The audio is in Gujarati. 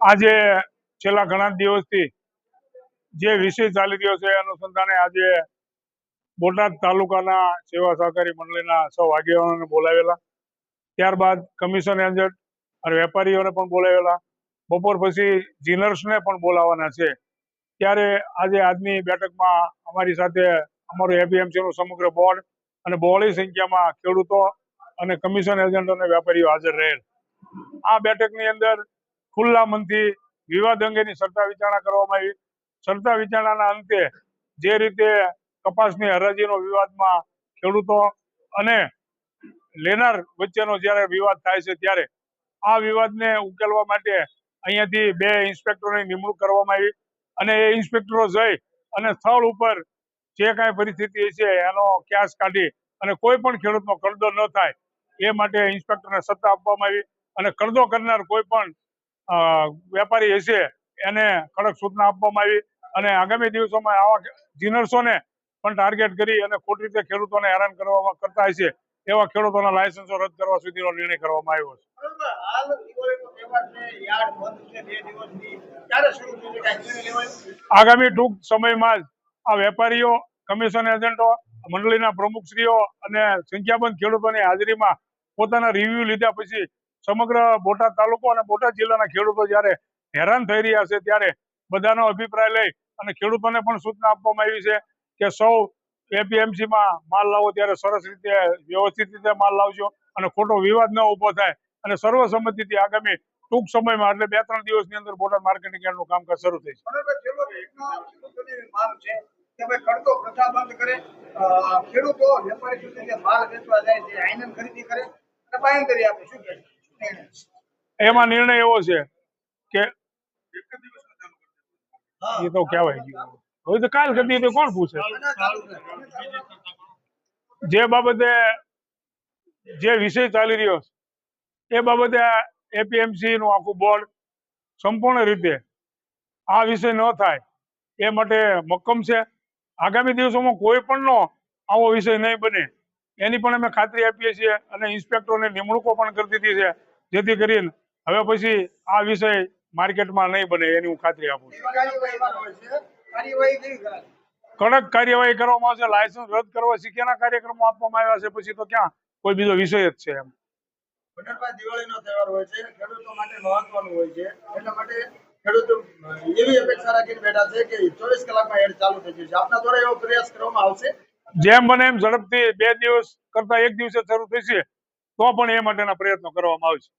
આજે છેલ્લા ઘણા દિવસથી જે વિષય ચાલી રહ્યો છે અનુસંધાને આજે બોટાદ તાલુકાના સેવા સહકારી મંડળીના સૌ આગેવાનોને બોલાવેલા. ત્યારબાદ કમિશન એજન્ટ અને વેપારીઓને પણ બોલાવેલા. બપોર પછી જીનર્સને પણ બોલાવવાના છે. ત્યારે આજે આજની બેઠકમાં અમારી સાથે અમારું એપીએમસી નું સમગ્ર બોર્ડ અને બહોળી સંખ્યામાં ખેડૂતો અને કમિશન એજન્ટ અને વેપારીઓ હાજર રહેલ. આ બેઠકની અંદર ખુલ્લા મનથી વિવાદ અંગેની સત્તા વિચારણા કરવામાં આવી. સત્તા વિચારણાના અંતે જે રીતે કપાસની હરાજીનો વિવાદમાં ખેડૂતો અને લેનાર વચ્ચેનો જ્યારે વિવાદ થાય છે ત્યારે આ વિવાદને ઉકેલવા માટે અહીંયાથી બે ઇન્સ્પેક્ટરોની નિમણૂક કરવામાં આવી અને એ ઇન્સ્પેક્ટરો જઈ અને સ્થળ ઉપર જે કાંઈ પરિસ્થિતિ છે એનો ક્યાસ કાઢી અને કોઈ પણ ખેડૂતનો કરડો ન થાય એ માટે ઇન્સ્પેક્ટરને સત્તા આપવામાં આવી અને કરડો કરનાર કોઈ પણ વેપારી હશે એને કડક સૂચના આપવામાં આવી અને આગામી દિવસોમાં આવા જીનર્સોને પણ ટાર્ગેટ કરી અને ખોટી રીતે ખેડૂતોને હેરાન કરવામાં કરતા હશે એવા ખેડૂતોના લાયસન્સો રદ કરવા સુધીનો નિર્ણય કરવામાં આવ્યો છે. આગામી ટૂંક સમયમાં જ આ વેપારીઓ કમિશન એજન્ટો મંડળીના પ્રમુખશ્રીઓ અને સંખ્યાબંધ ખેડૂતોની હાજરીમાં પોતાના રિવ્યુ લીધા પછી સમગ્ર બોટાદ તાલુકો અને બોટાદ જિલ્લાના ખેડૂતો જ્યારે હેરાન થઈ રહ્યા છે ત્યારે બધાનો અભિપ્રાય લઈ અને ખેડૂતોને પણ સૂચના આપવામાં આવી છે કે સૌ એપીએમસીમાં માલ લાવો ત્યારે સરસ રીતે વ્યવસ્થિત રીતે માલ લાવજો અને ખોટો વિવાદ ન ઊભો થાય અને સર્વસંમતિથી આગામી ટૂંક સમયમાં એટલે બે ત્રણ દિવસની અંદર બોર્ડર માર્કેટિંગ યાર્ડનું કામકાજ શરૂ થઈ છે. બરોબર છેલ્લો પ્રશ્ન ખેડૂતોની માંગ છે કે પ્રથા બંધ કરે ખેડૂતો વેપારી સુધી જે માલ વેચવા જાય છે આઈનન ખરીદી કરે અને બાંયધરી આપે શું કહે? શું નિર્ણય છે? એમાં નિર્ણય એવો છે કે એ તો કહેવાય ગયું હવે તો કાલ કરતી તો કોણ પૂછે? જે બાબતે જે વિષય ચાલી રહ્યો છે એ બાબતે એપીએમસી નું આખું બોર્ડ સંપૂર્ણ રીતે આ વિષય ન થાય. એ માટે મક્કમ છે. આગામી દિવસોમાં કોઈ પણનો આવો વિષય નહીં બને. એની પણ અમે ખાતરી આપીએ છીએ અને ઇન્સ્પેક્ટરોને નિમણૂકો પણ કરી દીધી છે. જેથી કરીને હવે પછી આ વિષય માર્કેટમાં નહીં બને એની હું ખાતરી આપું છું. કડક કાર્યવાહી કરવામાં આવશે. લાયસન્સ રદ કરવા શીખ્યાના કાર્યક્રમો આપવામાં આવ્યા છે. પછી તો ક્યાં? કોઈ બીજો વિષય જ છે એમ. પટેલભાઈ દિવાળીનો તહેવાર હોય છે, ખેડૂતો માટે મહત્વનું હોય છે. એટલા માટે ખેડૂતો એવી અપેક્ષા રાખીને બેઠા છે કે ચોવીસ કલાકમાં એડ ચાલુ થઈ જશે. આપના દ્વારા એવો પ્રયાસ કરવામાં આવશે? જેમ બને એમ ઝડપથી બે દિવસ કરતા એક દિવસે શરૂ થશે, તો પણ એ માટેના પ્રયત્નો કરવામાં આવશે.